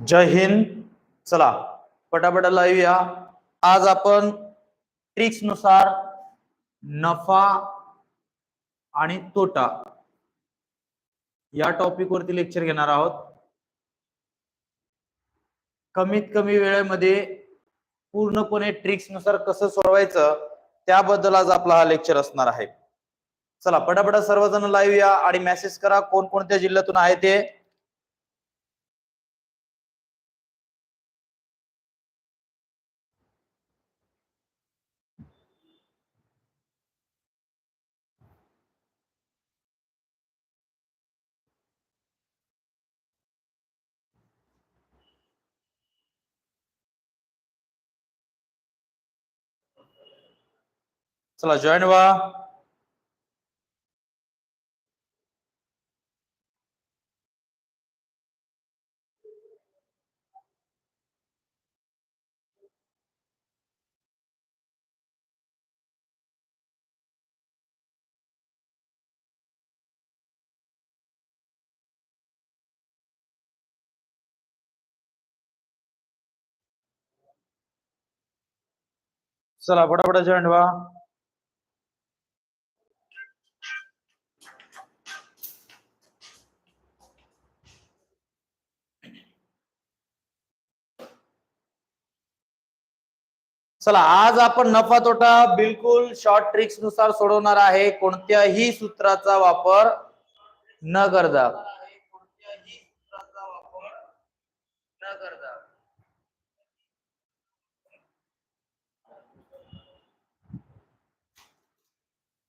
जय हिंद. चला पटापटाला लाईव्ह या आज आपण ट्रिक्सनुसार नफा आणि तोटा या टॉपिक वरती लेक्चर घेणार आहोत. कमीत कमी वेळेमध्ये पूर्णपणे ट्रिक्सनुसार कसं सोडवायचं त्याबद्दल आज आपला हा लेक्चर असणार आहे. चला पटापटा सर्वजण लाईव्ह या आणि मेसेज करा कोणकोणत्या जिल्ह्यातून आहे ते. चला जॉईन व्हा चला पटापट जॉईन व्हा चला आज आपण नफा तोटा बिलकुल शॉर्ट ट्रिक्सनुसार सोडवणार आहे. कोणत्याही सूत्राचा वापर न करता.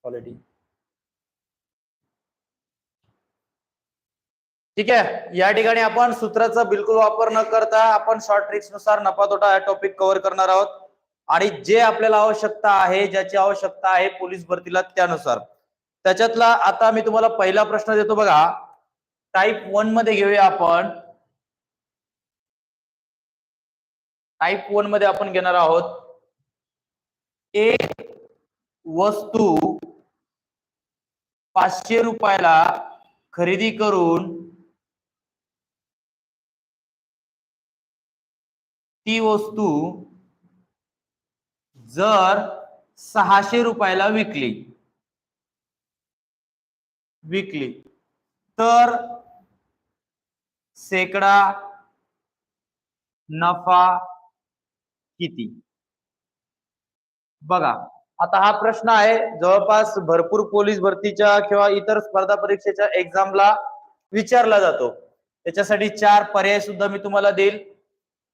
क्वालिटी ठीक आहे. या ठिकाणी आपण सूत्राचा बिलकुल वापर न करता आपण शॉर्ट ट्रिक्सनुसार नफा तोटा हा टॉपिक कव्हर करणार आहोत. आणि जे आपल्याला आवश्यकता आहे ज्याची आवश्यकता आहे पोलीस भरतीला त्यानुसार. त्याच्यातला आता मी तुम्हाला पहिला प्रश्न देतो बघा. टाईप वनमध्ये घेऊया आपण. टाईप वनमध्ये आपण घेणार आहोत. एक वस्तू पाचशे रुपयाला खरेदी करून ती वस्तू जर सहाशे रुपयाला विकली विकली तर सेकडा नफा किती? बघा आता हा प्रश्न आहे जवळपास भरपूर पोलीस भरतीच्या किंवा इतर स्पर्धा परीक्षेच्या एक्झामला विचारला जातो. त्याच्यासाठी चार पर्याय सुद्धा मी तुम्हाला देईल.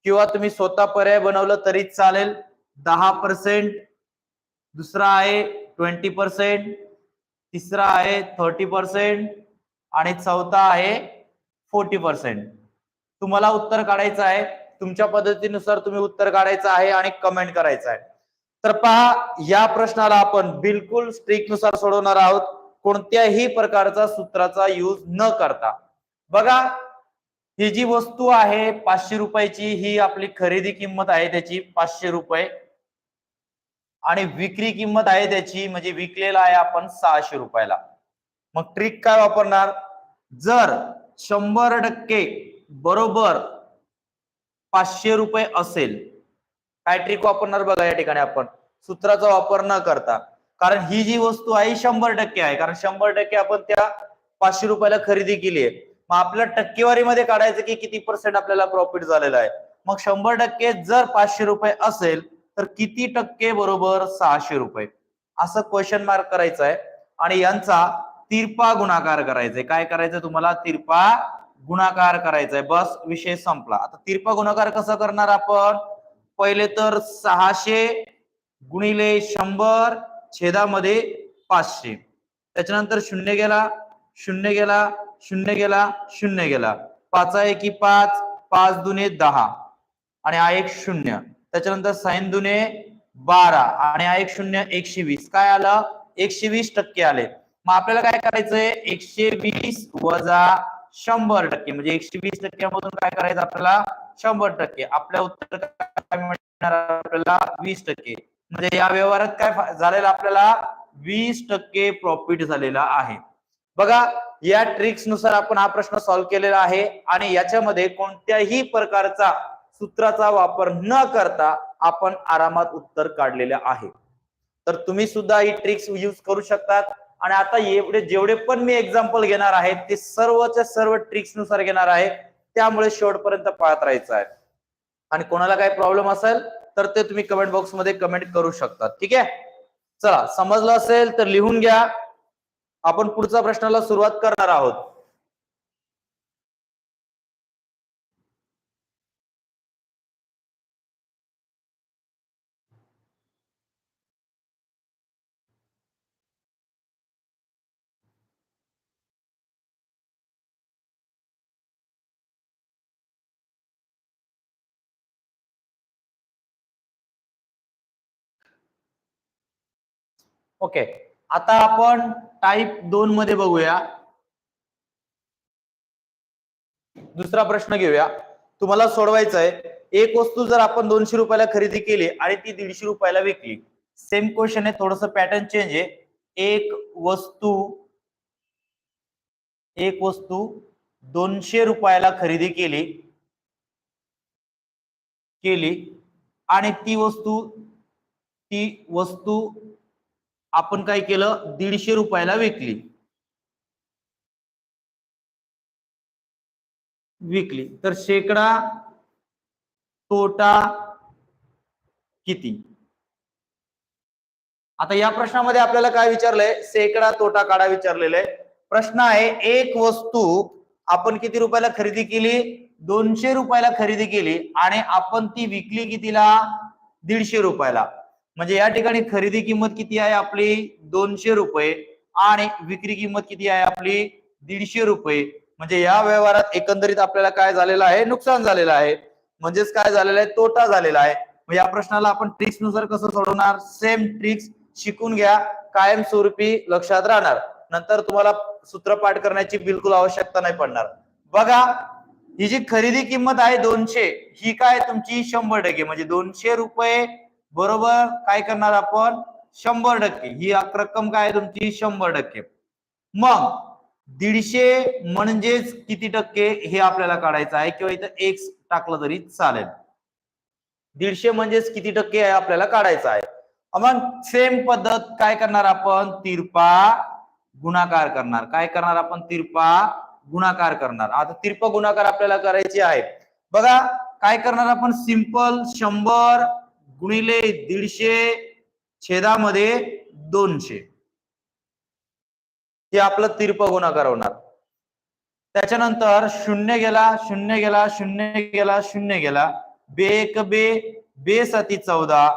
किंवा तुम्ही स्वतः पर्याय बनवलं तरी चालेल. दहा पर्सेंट दुसरा आहे ट्वेंटी पर्सेंट तिसरा आहे थर्टी पर्सेंट आणि चौथा आहे फोर्टी पर्सेंट तुम्हाला उत्तर काढायचं आहे. तुमच्या पद्धतीनुसार तुम्ही उत्तर काढायचं आहे आणि कमेंट करायचं आहे. तर पहा या प्रश्नाला आपण बिलकुल स्ट्रिकनुसार सोडवणार आहोत. कोणत्याही प्रकारचा सूत्राचा यूज न करता. बघा ही जी वस्तू आहे पाचशे रुपयाची ही आपली खरेदी किंमत आहे त्याची पाचशे रुपये. आणि विक्री किंमत आहे त्याची म्हणजे विकलेला आहे आपण सहाशे रुपयाला. मग ट्रिक काय वापरणार? जर शंभर टक्के बरोबर पाचशे रुपये असेल काय ट्रिक वापरणार बघा या ठिकाणी आपण. सूत्राचा वापर न करता. कारण ही जी वस्तू आहे शंभर टक्के आहे. कारण शंभर टक्के आपण त्या पाचशे रुपयाला खरेदी केली आहे. मग आपल्या टक्केवारीमध्ये काढायचं की किती पर्सेंट आपल्याला प्रॉफिट झालेला आहे. मग शंभर टक्के जर पाचशे रुपये असेल तर किती टक्के बरोबर सहाशे रुपये? असं क्वेश्चन मार्क करायचं आहे आणि यांचा तिरपा गुणाकार करायचा आहे काय करायचं तुम्हाला? तिरपा गुणाकार करायचा आहे बस विषय संपला. आता तिरपा गुणाकार कसं करणार आपण? पहिले तर सहाशे गुणिले शंभर छेदामध्ये पाचशे. त्याच्यानंतर शून्य गेला शून्य गेला शून्य गेला शून्य गेला. पाचा एकी पाच? पाच दुने दहा. आणि हा एक शून्य. त्याच्यानंतर साईन दुने बारा आणि हा एक शून्य एकशे वीस. काय आलं? एकशे वीस टक्के आले. मग आपल्याला काय करायचंय? एकशे वीस वजा शंभर टक्के. म्हणजे एकशे वीस टक्क्यामधून काय करायचं आपल्याला? शंभर टक्के. आपल्या उत्तर काय मिळणार आपल्याला? वीस टक्के. म्हणजे या व्यवहारात काय झालेला आपल्याला? वीस टक्के प्रॉफिट झालेला आहे. बघा या ट्रिक्सनुसार आपण हा प्रश्न सॉल्व्ह केलेला आहे. आणि याच्यामध्ये कोणत्याही प्रकारचा सूत्राचा वापर न करता आपण आरामात उत्तर काढलेले आहे. तर तुम्ही सुद्धा ही ट्रिक्स यूज करू शकतात. आणि आता एवढे जेवढे पण मी एक्झाम्पल घेणार आहे ते सर्वच्या सर्व ट्रिक्सनुसार घेणार आहे. त्यामुळे शेवटपर्यंत पाहत राहायचं आहे. आणि कोणाला काही प्रॉब्लेम असेल तर ते तुम्ही कमेंट बॉक्समध्ये कमेंट करू शकता. ठीक आहे? चला समजलं असेल तर लिहून घ्या. आपण पुढच्या प्रश्नाला सुरुवात करणार आहोत. ओके. आता आपण टाईप दोन मध्ये बघूया. दुसरा प्रश्न घेऊया. तुम्हाला सोडवायचा आहे एक वस्तू जर आपण दोनशे रुपयाला खरेदी केली आणि ती दीडशे रुपयाला विकली. सेम क्वेश्चन आहे थोडस पॅटर्न चेंज आहे. एक वस्तू एक वस्तू दोनशे रुपयाला खरेदी केली केली आणि ती वस्तू ती वस्तू आपण काय केलं? दीडशे रुपयाला विकली. विकली. तर शेकडा तोटा किती? आता या प्रश्नामध्ये आपल्याला काय विचारलंय? शेकडा तोटा काढा विचारलेला आहे प्रश्न आहे एक वस्तू आपण किती रुपयाला खरेदी केली? दोनशे रुपयाला खरेदी केली आणि आपण ती विकली कितीला? दीडशे रुपयाला. म्हणजे या ठिकाणी खरेदी किंमत किती आहे आपली? दोनशे रुपये. आणि विक्री किंमत किती आहे आपली? दीडशे रुपये. म्हणजे या व्यवहारात एकंदरीत आपल्याला काय झालेलं आहे? नुकसान झालेलं आहे. म्हणजेच काय झालेलं आहे? तोटा झालेला आहे. या प्रश्नाला आपण ट्रिक्सनुसार कसं सोडवणार? सेम ट्रिक्स शिकून घ्या. कायमस्वरूपी लक्षात राहणार. नंतर तुम्हाला सूत्रपाठ करण्याची बिलकुल आवश्यकता नाही पडणार. बघा ही जी खरेदी किंमत आहे दोनशे ही काय तुमची? शंभर टक्के. म्हणजे दोनशे रुपये बरोबर? काय करणार आपण? शंभर टक्के. ही रक्कम काय आहे तुमची? शंभर टक्के. मग दीडशे म्हणजेच किती टक्के हे आपल्याला काढायचं आहे? किंवा इथं एक टाकलं तरी चालेल. दीडशे म्हणजेच किती टक्के आहे आपल्याला काढायचं आहे? मग सेम पद्धत काय करणार आपण? तिरपा गुणाकार करणार. काय करणार आपण? तिरपा गुणाकार करणार. आता तिरपा गुणाकार आपल्याला करायचे आहे. बघा काय करणार आपण? सिंपल शंभर गुणिले दीडशे छेदामध्ये दोनशे. हे आपलं तिरप गुणाकार होणार. त्याच्यानंतर शून्य गेला शून्य गेला शून्य गेला शून्य गेला. बे एक बे बे साती चौदा.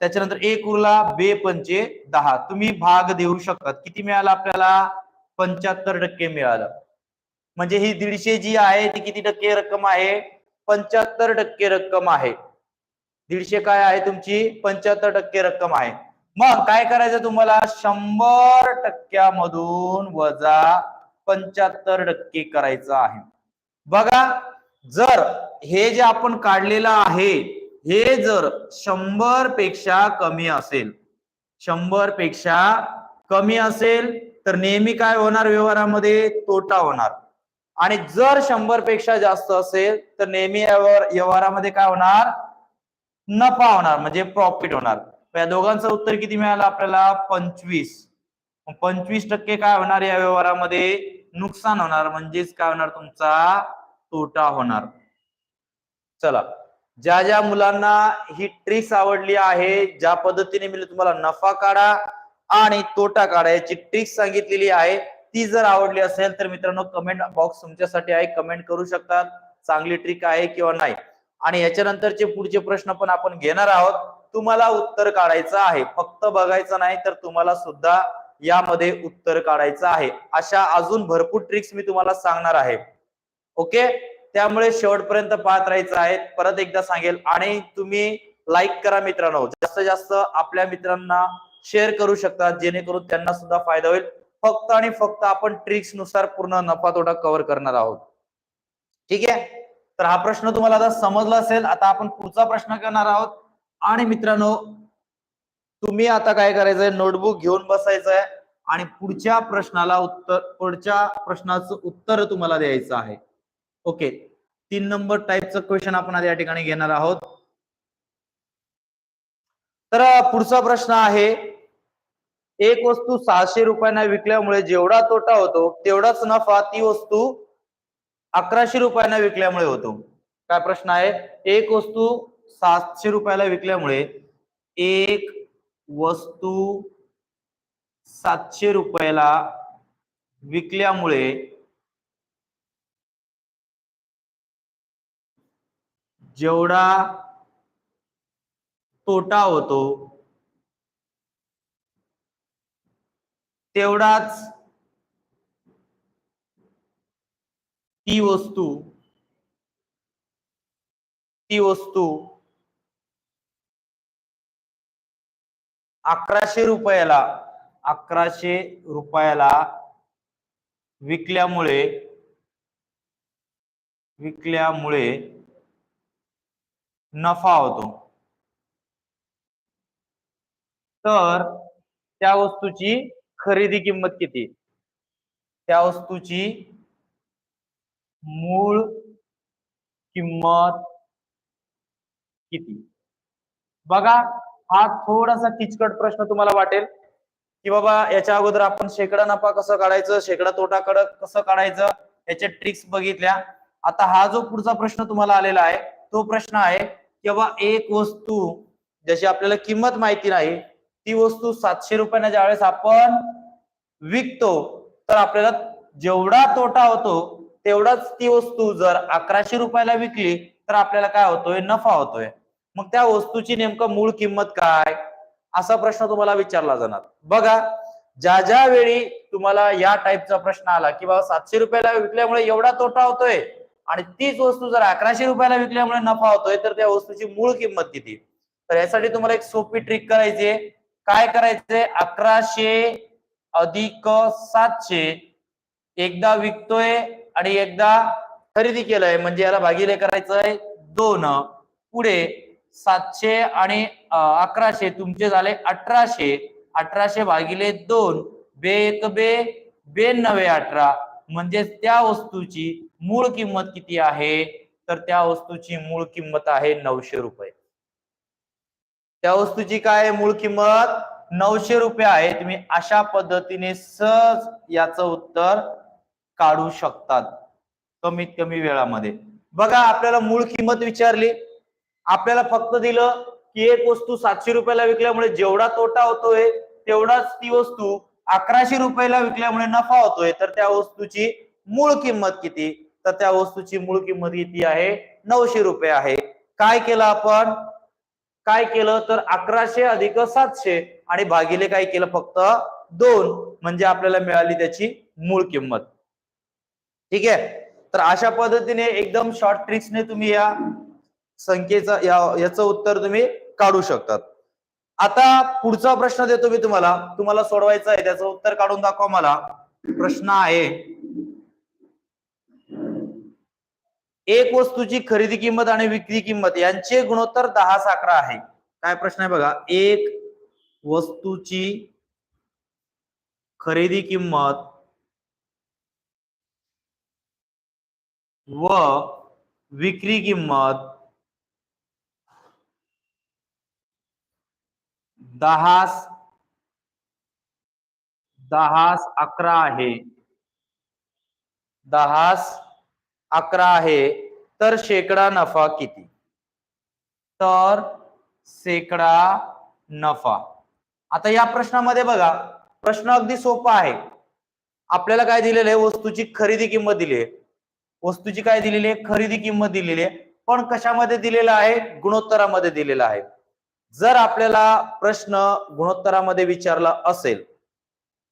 त्याच्यानंतर एक उरला बे पंचे दहा. तुम्ही भाग देऊ शकतात किती मिळाला आपल्याला? पंच्याहत्तर टक्के मिळालं. म्हणजे ही दीडशे जी आहे ती किती टक्के रक्कम आहे? पंच्याहत्तर टक्के रक्कम आहे. दीडशे काय आहे तुमची? पंच्याहत्तर टक्के रक्कम आहे. मग काय करायचं तुम्हाला? शंभर टक्क्यामधून वजा पंच्याहत्तर टक्के करायचं आहे. बघा जर हे जे आपण काढलेलं आहे हे जर शंभरपेक्षा कमी असेल शंभरपेक्षा कमी असेल तर नेहमी काय होणार व्यवहारामध्ये? तोटा होणार. आणि जर शंभरपेक्षा जास्त असेल तर नेहमी व्यवहारामध्ये काय होणार? नफा म्हणजे होणार म्हणजे प्रॉफिट होणार. या दोघांचं उत्तर किती मिळालं आपल्याला? पंचवीस. पंचवीस टक्के काय होणार या व्यवहारामध्ये? नुकसान होणार म्हणजेच काय होणार तुमचा? तोटा होणार. चला. ज्या ज्या मुलांना ही ट्रिक्स आवडली आहे ज्या पद्धतीने मी तुम्हाला नफा काढा आणि तोटा काढा याची ट्रिक्स सांगितलेली आहे ती जर आवडली असेल तर मित्रांनो कमेंट बॉक्स तुमच्यासाठी आहे. कमेंट करू शकतात. चांगली ट्रिक आहे किंवा नाही. आणि याच्यानंतरचे पुढचे प्रश्न पण आपण घेणार आहोत. तुम्हाला उत्तर काढायचं आहे. फक्त बघायचं नाही तर तुम्हाला सुद्धा यामध्ये उत्तर काढायचं आहे. अशा अजून भरपूर ट्रिक्स मी तुम्हाला सांगणार आहे. ओके त्यामुळे शेवटपर्यंत पाहत राहायचं आहे. परत एकदा सांगेल. आणि तुम्ही लाईक करा मित्रांनो. जास्तीत जास्त आपल्या मित्रांना शेअर करू शकता. जेणेकरून त्यांना सुद्धा फायदा होईल. फक्त आणि फक्त आपण ट्रिक्सनुसार पूर्ण नफा तोटा कव्हर करणार आहोत. ठीक आहे? तर हा प्रश्न तुम्हाला आता समजला असेल. आता आपण पुढचा प्रश्न करणार आहोत. आणि मित्रांनो तुम्ही आता काय करायचंय? नोटबुक घेऊन बसायचंय. आणि पुढच्या प्रश्नाला उत्तर पुढच्या प्रश्नाचं उत्तर तुम्हाला द्यायचं आहे. ओके. तीन नंबर टाईपचं क्वेश्चन आपण आता या ठिकाणी घेणार आहोत. तर पुढचा प्रश्न आहे. एक वस्तू सहाशे रुपयांना विकल्यामुळे जेवढा तोटा होतो तेवढाच नफा ती वस्तू अकराशे रुपयांना विकल्यामुळे होतो. काय प्रश्न आहे? एक वस्तू सातशे रुपयाला विकल्यामुळे एक वस्तू सातशे रुपयाला विकल्यामुळे जेवढा तोटा होतो तेवढाच ती वस्तू ती वस्तू अकराशे रुपयाला अकराशे रुपयाला विकल्यामुळे विकल्यामुळे नफा होतो. तर त्या वस्तूची खरेदी किंमत किती? त्या वस्तूची मूळ किंमत किती? बघा हा थोडासा किचकट प्रश्न तुम्हाला वाटेल की बाबा याच्या अगोदर आपण शेकडा नफा कसं काढायचं शेकडा तोटा कड कसं काढायचं याच्या ट्रिक्स बघितल्या. आता हा जो पुढचा प्रश्न तुम्हाला आलेला आहे तो प्रश्न आहे की बाबा एक वस्तू ज्याची आपल्याला किंमत माहिती नाही ती वस्तू सातशे रुपयाने ज्यावेळेस आपण विकतो तर आपल्याला जेवढा तोटा होतो तेवढाच ती वस्तू जर अकराशे रुपयाला विकली तर आपल्याला काय होतोय? नफा होतोय. मग त्या वस्तूची नेमकं मूळ किंमत काय? असा प्रश्न तुम्हाला विचारला जाणार. बघा ज्या ज्या वेळी तुम्हाला या टाईपचा प्रश्न आला की बाबा सातशे रुपयाला विकल्यामुळे एवढा तोटा होतोय आणि तीच वस्तू जर अकराशे रुपयाला विकल्यामुळे नफा होतोय तर त्या वस्तूची मूळ किंमत किती? तर यासाठी तुम्हाला एक सोपी ट्रिक करायची काय करायचंय? अकराशे अधिक सातशे एकदा विकतोय आणि एकदा खरेदी केलंय म्हणजे याला भागिले करायचंय दोन. पुढे सातशे आणि अकराशे तुमचे झाले अठराशे. अठराशे भागिले दोन. बे एक बे बे नवे अठरा. म्हणजे त्या वस्तूची मूळ किंमत किती आहे? तर त्या वस्तूची मूळ किंमत आहे नऊशे रुपये. त्या वस्तूची काय मूळ किंमत? नऊशे रुपये आहे. तुम्ही अशा पद्धतीने सहज याचं उत्तर काढू शकतात कमीत कमी वेळामध्ये. बघा आपल्याला मूळ किंमत विचारली. आपल्याला फक्त दिलं की एक वस्तू सातशे रुपयाला विकल्यामुळे जेवढा तोटा होतोय तेवढाच ती वस्तू अकराशे रुपयाला विकल्यामुळे नफा होतोय. तर त्या वस्तूची मूळ किंमत किती? तर त्या वस्तूची मूळ किंमत किती आहे? नऊशे रुपये आहे. काय केलं आपण? काय केलं? तर अकराशे अधिक सातशे आणि भागिले काय केलं? फक्त दोन. म्हणजे आपल्याला मिळाली त्याची मूळ किंमत. ठीक आहे? तर अशा पद्धतीने एकदम शॉर्ट ट्रिक्सने तुम्ही या संख्येचा या याचं उत्तर तुम्ही काढू शकतात. आता पुढचा प्रश्न देतो मी तुम्हाला. तुम्हाला सोडवायचा आहे त्याचं उत्तर काढून दाखवा मला. प्रश्न आहे. एक वस्तूची खरेदी किंमत आणि विक्री किंमत यांचे गुणोत्तर दहा साखरा आहे. काय प्रश्न आहे बघा. एक वस्तूची खरेदी किंमत व विक्री किंमत दहास दहास अकरा आहे. दहास अकरा आहे. तर शेकडा नफा किती? तर शेकडा नफा. आता या प्रश्नामध्ये बघा. प्रश्न अगदी सोपा आहे. आपल्याला काय दिलेलं आहे? वस्तूची खरेदी किंमत दिली आहे. वस्तूची काय दिलेली आहे? खरेदी किंमत दिलेली आहे. पण कशामध्ये दिलेलं आहे? गुणोत्तरामध्ये दिलेलं आहे. जर आपल्याला प्रश्न गुणोत्तरामध्ये विचारला असेल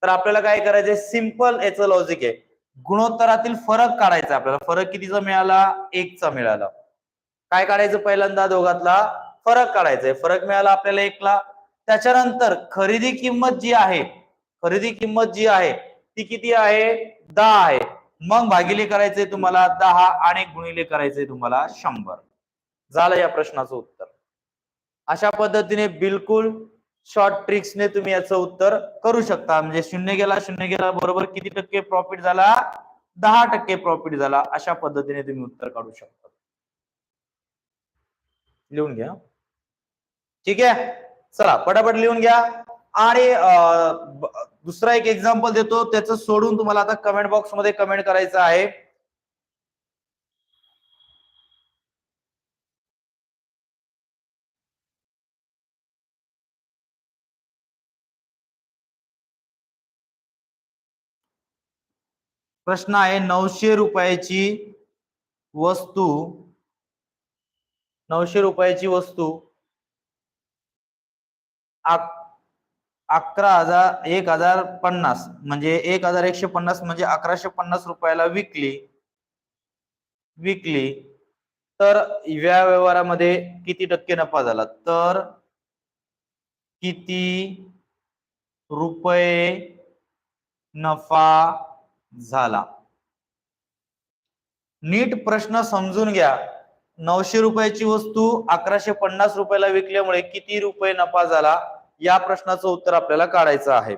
तर आपल्याला काय करायचंय? सिंपल याचं लॉजिक आहे. गुणोत्तरातील फरक काढायचा आपल्याला. फरक कितीचा मिळाला? एकचा मिळाला. काय काढायचं पहिल्यांदा दोघातला? फरक काढायचा आहे फरक मिळाला आपल्याला एकला. त्याच्यानंतर खरेदी किंमत जी आहे खरेदी किंमत जी आहे ती किती आहे? दहा आहे. मग भागिले करायचंय तुम्हाला दहा आणि गुणिले करायचंय तुम्हाला शंभर. झालं या प्रश्नाचं उत्तर. अशा पद्धतीने बिलकुल शॉर्ट ट्रिक्सने तुम्ही याचं उत्तर करू शकता. म्हणजे शून्य गेला शून्य गेला बरोबर किती टक्के प्रॉफिट झाला? दहा टक्के प्रॉफिट झाला. अशा पद्धतीने तुम्ही उत्तर काढू शकता. लिहून घ्या. ठीक आहे? चला पटापट लिहून घ्या. आणि दुसरा एक एक्झाम्पल देतो त्याचं सोडून तुम्हाला आता कमेंट बॉक्समध्ये कमेंट करायचं आहे. प्रश्न आहे नऊशे रुपयाची वस्तू नऊशे रुपयाची वस्तू अकरा हजार एक हजार पन्नास. म्हणजे एक हजार एकशे पन्नास म्हणजे अकराशे पन्नास रुपयाला विकली. विकली. तर या व्यवहारामध्ये किती टक्के नफा झाला? तर किती रुपये नफा झाला? नीट प्रश्न समजून घ्या. नऊशे रुपयाची वस्तू अकराशे पन्नास रुपयाला विकल्यामुळे किती रुपये नफा झाला? या प्रश्नाचं उत्तर आपल्याला काढायचं आहे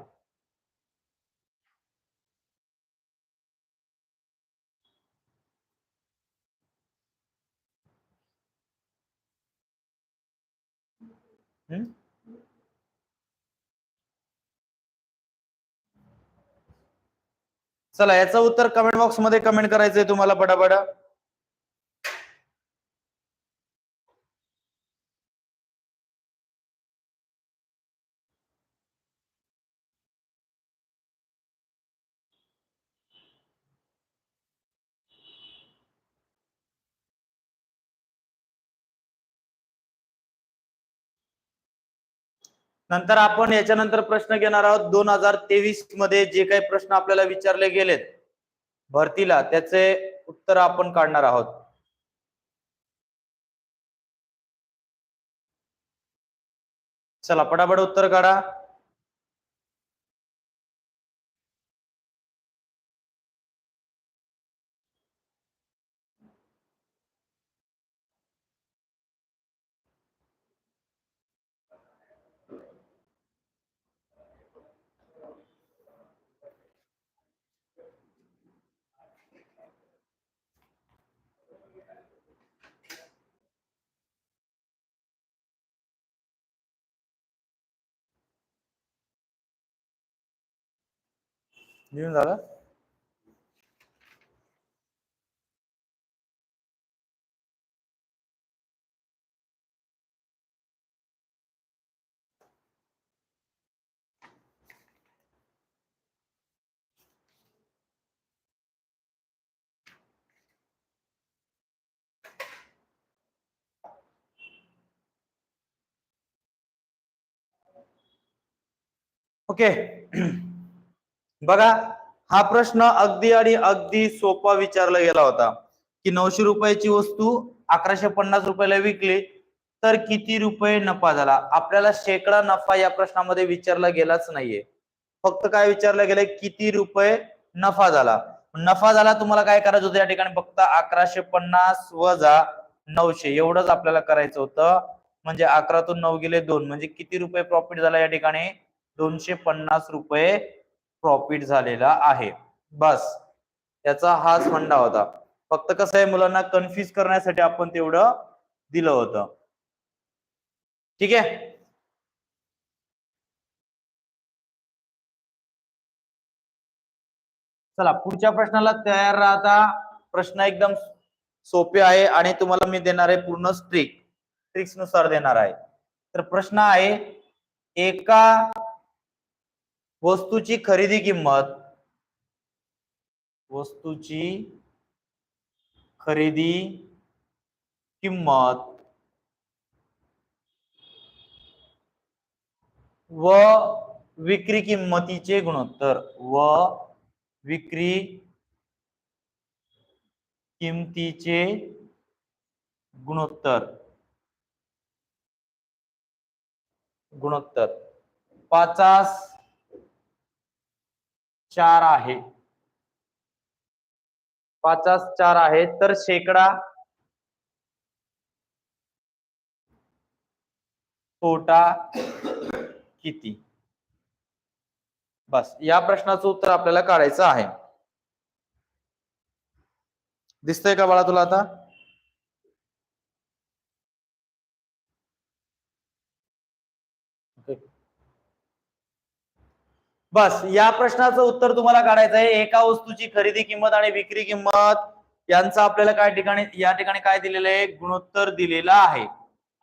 हम्म? चला याचं उत्तर कमेंट बॉक्समध्ये कमेंट करायचंय तुम्हाला पटापट नंतर आपण याच्यानंतर प्रश्न घेणार आहोत. दोन हजार तेवीसमध्ये जे काही प्रश्न आपल्याला विचारले गेलेत भरतीला त्याचे उत्तर आपण काढणार आहोत. चला पटापट उत्तर काढा. लिहून झालं ओके बघा हा प्रश्न अगदी आणि अगदी सोपा विचारला गेला होता की नऊशे रुपयाची वस्तू अकराशे पन्नास रुपयाला विकली तर किती रुपये नफा झाला? आपल्याला शेकडा नफा या प्रश्नामध्ये विचारला गेलाच नाहीये. फक्त काय विचारलं गेलंय किती रुपये नफा झाला? नफा झाला तुम्हाला काय करायचं होतं या ठिकाणी? फक्त अकराशे पन्नास वजा नऊशे एवढंच आपल्याला करायचं होतं. म्हणजे अकरातून नऊ गेले दोन म्हणजे किती रुपये प्रॉफिट झाला या ठिकाणी? दोनशे पन्नास रुपये प्रॉफिट झालेला आहे. बस. त्याचा हाच फंडा होता. फक्त कसं आहे मुलांना कन्फ्युज करण्यासाठी आपण तेवढं दिलं होतं. ठीक आहे? चला पुढच्या प्रश्नाला तयार राहता. प्रश्न एकदम सोपे आहे आणि तुम्हाला मी देणार आहे पूर्ण स्ट्रिक ट्रिक्सनुसार देणार आहे. तर प्रश्न आहे एका वस्तूची खरेदी किंमत. वस्तूची खरेदी किंमत. व विक्री किंमतीचे गुणोत्तर. व विक्री किमतीचे गुणोत्तर. गुणोत्तर. पाचास चार आहे. पाचास चार आहे. तर शेकडा तोटा किती? बस या प्रश्नाचं उत्तर आपल्याला काढायचं आहे. दिसतंय का बाळा तुला आता? बस या प्रश्नाचं उत्तर तुम्हाला काढायचं आहे. एका वस्तूची खरेदी किंमत आणि विक्री किंमत यांचं आपल्याला काय ठिकाणी या ठिकाणी काय दिलेलं आहे? गुणोत्तर दिलेला आहे.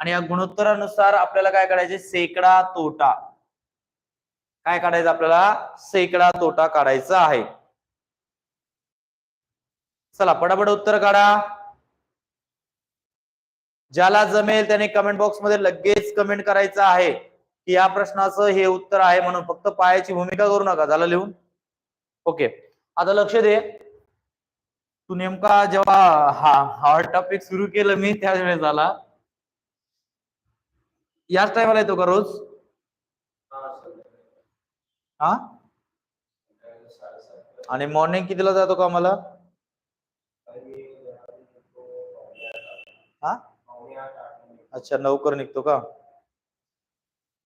आणि या गुणोत्तरानुसार आपल्याला काय काढायचे शेकडा तोटा. काय काढायचं आपल्याला? सेकडा तोटा काढायचा आहे. चला पटापट उत्तर काढा. ज्याला जमेल त्याने कमेंट बॉक्समध्ये लगेच कमेंट करायचं आहे. की या प्रश्नाचं हे उत्तर आहे म्हणून फक्त पायाची भूमिका करू नका. झालं लिहून? ओके. आता लक्ष दे. तू नेमका जेव्हा हा हा टॉपिक सुरू केलं मी त्याच वेळेस झाला याच टायमाला येतो का रोज? हा? आणि मॉर्निंग कितीला जातो का मला हा? अच्छा लवकर निघतो का?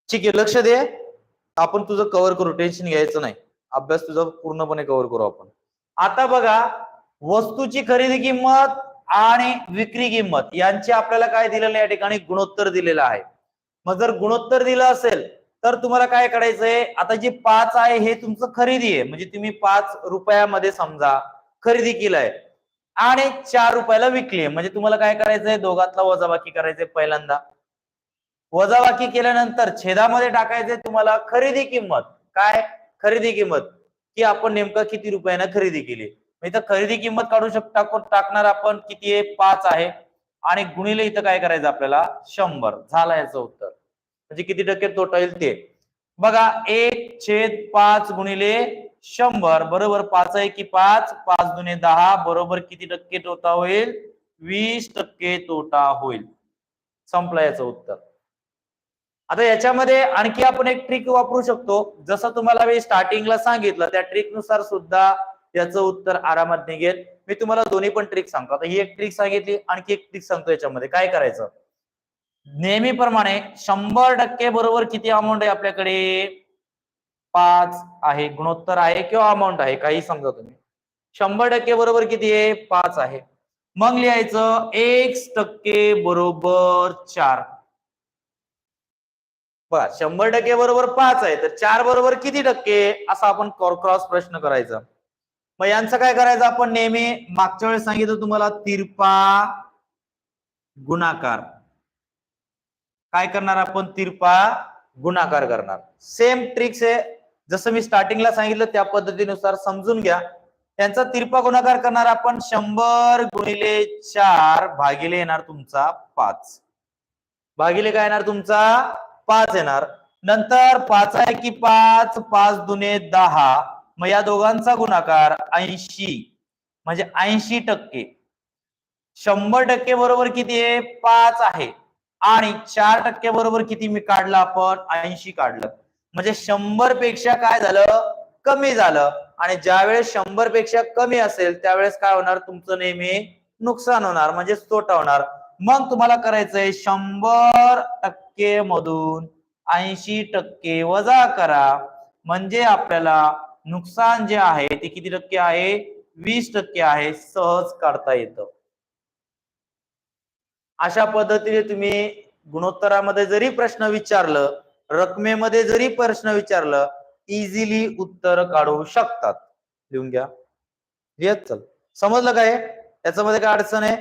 ठीक आहे लक्ष दे. आपण तुझं कव्हर करू टेन्शन घ्यायचं नाही. अभ्यास तुझा पूर्णपणे कव्हर करू आपण. आता बघा वस्तूची खरेदी किंमत आणि विक्री किंमत यांची आपल्याला काय दिलेलं या ठिकाणी? गुणोत्तर दिलेलं आहे. मग जर गुणोत्तर दिलं असेल तर तुम्हाला काय करायचंय आता जी पाच आहे हे तुमचं खरेदी आहे. म्हणजे तुम्ही पाच रुपयामध्ये समजा खरेदी केलंय आणि चार रुपयाला विकली आहे. म्हणजे तुम्हाला काय करायचंय? दोघातला वजाबाकी करायचंय पहिल्यांदा. वजाबाकी केल्यानंतर छेदामध्ये टाकायचे तुम्हाला खरेदी किंमत. काय? खरेदी किंमत. की आपण नेमकं किती रुपयानं खरेदी केली. इथं खरेदी किंमत काढू शकतो टाकणार आपण किती आहे? पाच आहे. आणि गुणिले इथं काय करायचं आपल्याला? शंभर. झालं याचं उत्तर. म्हणजे किती टक्के तोटा येईल ते. बघा एक छेद पाच गुणिले शंभर. बरोबर पाच आहे की पाच? पाच दुने दहा. बरोबर किती टक्के तोटा होईल? वीस टक्के तोटा होईल. संपला याचं उत्तर. आता याच्यामध्ये आणखी आपण एक ट्रिक वापरू शकतो. जसं तुम्हाला मी स्टार्टिंगला सांगितलं त्या ट्रिकनुसार सुद्धा याचं उत्तर आरामात निघेल. मी तुम्हाला दोन्ही पण ट्रिक सांगतो. आता ही एक ट्रिक सांगितली आणखी एक ट्रिक सांगतो याच्यामध्ये. काय करायचं? नेहमीप्रमाणे शंभर टक्के बरोबर किती अमाऊंट आहे आपल्याकडे? पाच आहे. गुणोत्तर आहे किंवा अमाऊंट आहे काही समजा तुम्ही. शंभर टक्के बरोबर किती आहे? पाच आहे. मग लिहायचं एक टक्के बरोबर चार. बर शंभर टक्के बरोबर पाच आहे तर चार बरोबर किती टक्के? असा आपण क्रॉस प्रश्न करायचा. मग यांचं काय करायचं आपण नेहमी? मागच्या वेळेस सांगितलं तुम्हाला तिरपा गुणाकार. काय करणार आपण? तिरपा गुणाकार करणार. सेम ट्रिक्स आहे जसं मी स्टार्टिंगला सांगितलं त्या पद्धतीनुसार समजून घ्या. त्यांचा तिरपा गुणाकार करणार आपण शंभर गुणिले चार भागिले येणार तुमचा पाच. भागिले काय येणार तुमचा? पाच येणार. नंतर पाच आहे की पाच पाच दुने दहा. मग या दोघांचा गुणाकार ऐंशी. म्हणजे ऐंशी टक्के. शंभर टक्के बरोबर किती आहे? पाच आहे. आणि चार टक्के बरोबर किती मी काढलं आपण? ऐंशी काढलं. म्हणजे शंभरपेक्षा काय झालं? कमी झालं. आणि ज्यावेळेस शंभरपेक्षा कमी असेल त्यावेळेस काय होणार? तुमचं नेहमी नुकसान होणार. म्हणजे तोटा होणार. मग तुम्हाला करायचंय शंभर टक्के मधून ऐंशी टक्के वजा करा. म्हणजे आपल्याला नुकसान जे आहे ते किती टक्के आहे? वीस टक्के आहे सहज काढता येतं. अशा पद्धतीने तुम्ही गुणोत्तरामध्ये जरी प्रश्न विचारलं रकमेमध्ये जरी प्रश्न विचारलं इझिली उत्तर काढू शकतात. लिहून घ्या. लिहत चल. समजलं काय याच्यामध्ये काय अडचण आहे?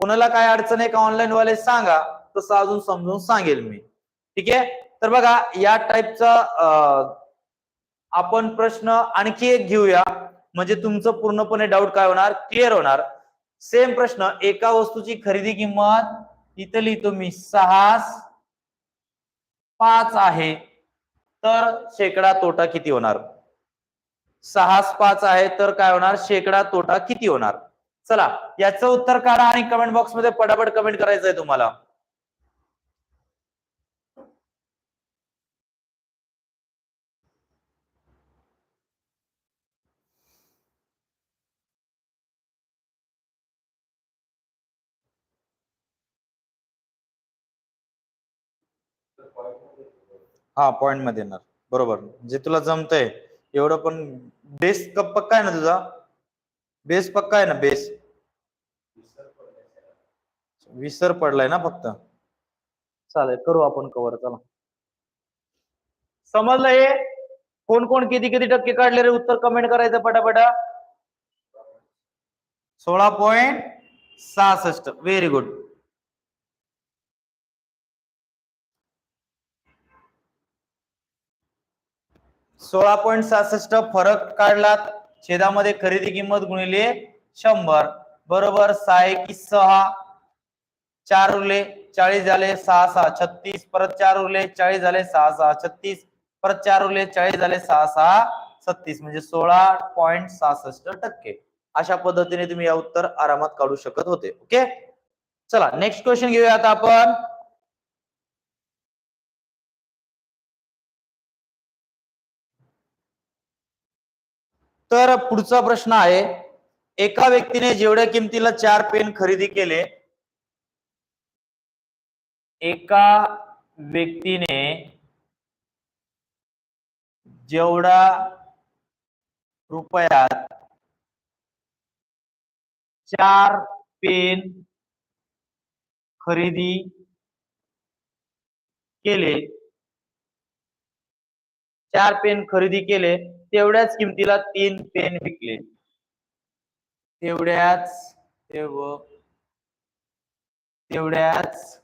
कोणाला काय अडचण आहे का ऑनलाईन वाले सांगा तसं अजून समजून सांगेल मी. ठीक आहे? तर बघा या टाईपचा आपण प्रश्न आणखी एक घेऊया. म्हणजे तुमचं पूर्णपणे डाऊट काय होणार? क्लिअर होणार. सेम प्रश्न एका वस्तूची खरेदी किंमत इथं लिहितो मी सहा पाच आहे. तर शेकडा तोटा किती होणार? सहा पाच आहे तर काय होणार? शेकडा तोटा किती होणार? चला याचं उत्तर काढा आणि कमेंट बॉक्समध्ये पटापट कमेंट करायचं आहे तुम्हाला. हा पॉइंटमध्ये येणार. बरोबर. जे तुला जमतंय. एवढं पण बेस पक्का आहे ना तुझा? बेस पक्का आहे ना बेस? विसर पडलाय ना फक्त. चालेल करू आपण कव्हर चला. समजलं हे? कोण कोण किती किती टक्के काढले रे उत्तर? कमेंट करायचं पटापटा. सोळा पॉइंट सहासष्ट. व्हेरी गुड सोळा पॉईंट सहासष्ट फरक काढलात. छेदामध्ये खरेदी किंमत गुणिले शंभर. बरोबर सहा एकी सहा? चार उरले चाळीस झाले सहा सहा. छत्तीस परत चार उरले चाळीस झाले सहा सहा. छत्तीस परत चार उरले चाळीस झाले सहा सहा. सत्तीस म्हणजे सोळा पॉईंट सहासष्ट टक्के. अशा पद्धतीने तुम्ही या उत्तर आरामात काढू शकत होते. ओके? चला नेक्स्ट क्वेश्चन घेऊया आता आपण. तर पुढचा प्रश्न आहे एका व्यक्तीने जेवढ्या किमतीला चार पेन खरेदी केले एका व्यक्तीने जेवढा रुपयात चार पेन खरेदी केले चार पेन खरेदी केले तेवढ्याच किमतीला तीन पेन विकले. तेवढ्याच तेव तेवढ्याच.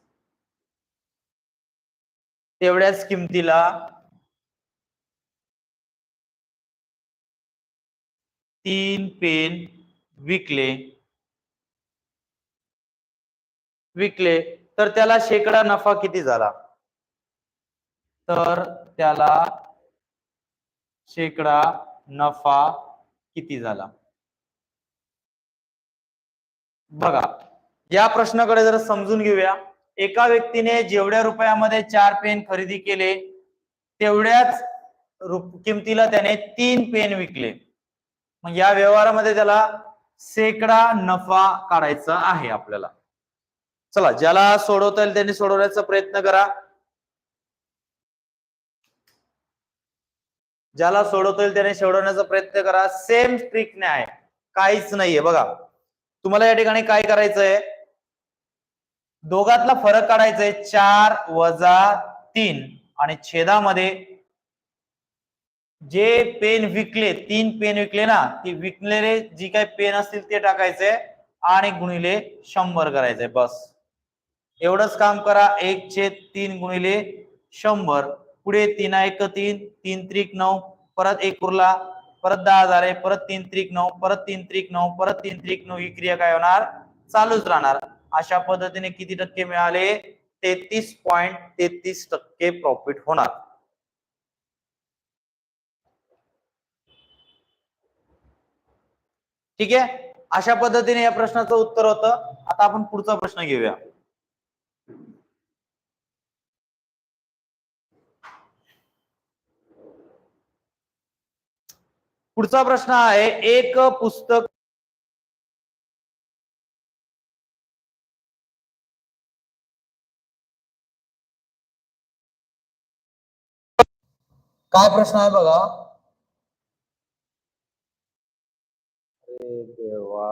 तेवढ्याच किमतीला. तीन पेन विकले. विकले. तर त्याला शेकडा नफा किती झाला? तर त्याला शेकडा नफा किती झाला? बघा या प्रश्नाकडे जर समजून घेऊया. एका व्यक्तीने जेवढ्या रुपयामध्ये चार पेन खरेदी केले तेवढ्याच किमतीला त्याने तीन पेन विकले. मग या व्यवहारामध्ये त्याला शेकडा नफा काढायचा आहे आपल्याला. चला ज्याला सोडवता येईल त्यांनी सोडवण्याचा प्रयत्न करा. ज्याला सोडवता येईल त्याने सोडवण्याचा प्रयत्न करा. सेम ट्रिकने आहे. काहीच नाहीये. बघा तुम्हाला या ठिकाणी काय करायचंय? दोघातला फरक काढायचा आहे चार वजा तीन. आणि छेदामध्ये जे पेन विकले तीन पेन विकले ना ती विकलेले जी काही पेन असतील ते टाकायचे आणि गुणिले शंभर करायचंय. बस. एवढंच काम करा. एक छेद तीन गुणिले शंभर. पुढे तीन एक तीन तीन त्रिक नऊ परत एक उरला परत दहा झाले परत तीन त्रिक नऊ परत तीन त्रिक नऊ परत तीन त्रिक नऊ ही क्रिया काय होणार? चालूच राहणार. अशा पद्धतीने किती टक्के मिळाले? तेहतीस पॉइंट तेहतीस टक्के प्रॉफिट होणार. ठीक आहे? अशा पद्धतीने या प्रश्नाचं उत्तर होतं. आता आपण पुढचा प्रश्न घेऊया. पुढचा प्रश्न आहे एक पुस्तक काय प्रश्न आहे बघा? अरे देवा.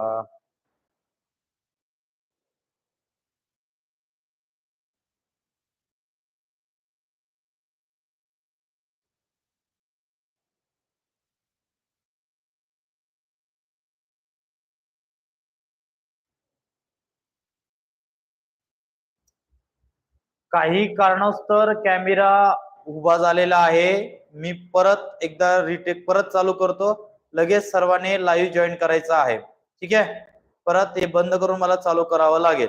काही कारणास्तव कॅमेरा उभा झालेला आहे. मी परत एकदा रिटेक परत चालू करतो. लगेच सर्वांनी लाईव्ह जॉईन करायचं आहे. ठीक आहे? परत हे बंद करून मला चालू करावं लागेल.